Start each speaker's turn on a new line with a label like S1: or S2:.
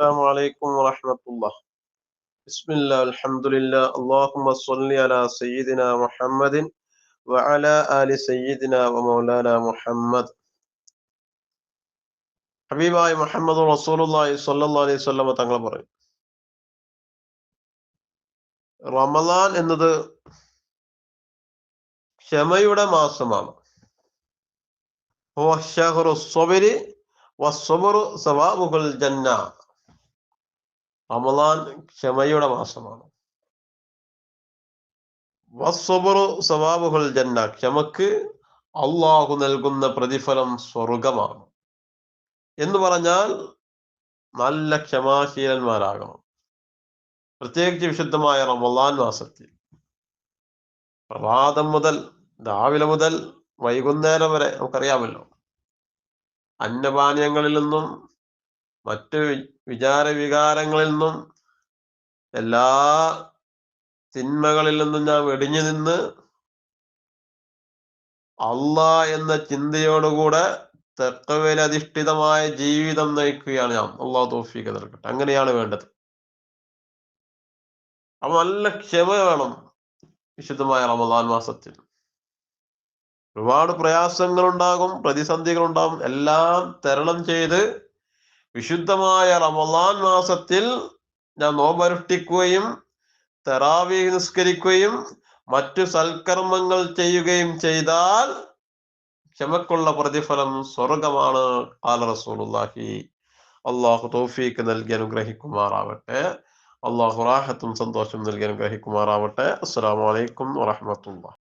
S1: السلام عليكم ورحمة الله بسم الله الحمد لله اللهم صل على سيدنا محمد وعلى آل سيدنا ومولانا محمد ഹബീബായ മുഹമ്മദ് റസൂലുള്ളാഹി സ്വല്ലല്ലാഹു അലൈഹി വസല്ലമ തങ്ങൾ പറയും റമദാൻ എന്നത് ക്ഷമയുടെ മാസമാണ് ഹുവ ശഹ്റു സ്വബരി വസ്സബറു സവാബുൽ ജന്ന റമദാൻ ക്ഷമയുടെ മാസമാണ്. സ്വഭാവുകൾ ജന്ന ക്ഷമക്ക് അള്ളാഹു നൽകുന്ന പ്രതിഫലം സ്വർഗമാണ് എന്ന് പറഞ്ഞാൽ നല്ല ക്ഷമാശീലന്മാരാകണം. പ്രത്യേകിച്ച് വിശുദ്ധമായ റമദാൻ മാസത്തിൽ. പ്രഭാതം മുതൽ രാവിലെ മുതൽ വൈകുന്നേരം വരെ നമുക്കറിയാമല്ലോ. അന്നപാനീയങ്ങളിൽ നിന്നും മറ്റു വിചാര വികാരങ്ങളിൽ നിന്നും എല്ലാ തിന്മകളിൽ നിന്നും ഞാൻ വെടിഞ്ഞു നിന്ന് അള്ളാ എന്ന ചിന്തയോടുകൂടെ തെക്കവേലധിഷ്ഠിതമായ ജീവിതം നയിക്കുകയാണ് ഞാൻ. അള്ളാഹു തോഫിക്ക് നൽകട്ടെ. അങ്ങനെയാണ് വേണ്ടത്. അപ്പൊ നല്ല ക്ഷമ വേണം വിശുദ്ധമായ റമദാൻ മാസത്തിൽ. ഒരുപാട് പ്രയാസങ്ങൾ ഉണ്ടാകും പ്രതിസന്ധികൾ ഉണ്ടാകും എല്ലാം തരണം ചെയ്ത് വിശുദ്ധമായ റമദാൻ മാസത്തിൽ ഞാൻ നോമ്പനുഷ്ഠിക്കുകയും തെറാവി നിസ്കരിക്കുകയും മറ്റു സൽക്കർമ്മങ്ങൾ ചെയ്യുകയും ചെയ്താൽ ക്ഷമക്കുള്ള പ്രതിഫലം സ്വർഗമാണ് ആല റസൂലുള്ളാഹി. അള്ളാഹു തോഫീക്ക് നൽകി അനുഗ്രഹിക്കുമാറാവട്ടെ. അള്ളാഹു റാഹത്തും സന്തോഷം നൽകി അനുഗ്രഹിക്കുമാറാവട്ടെ. അസ്സാം വലൈക്കും വറഹ്മത്തുള്ളാഹി.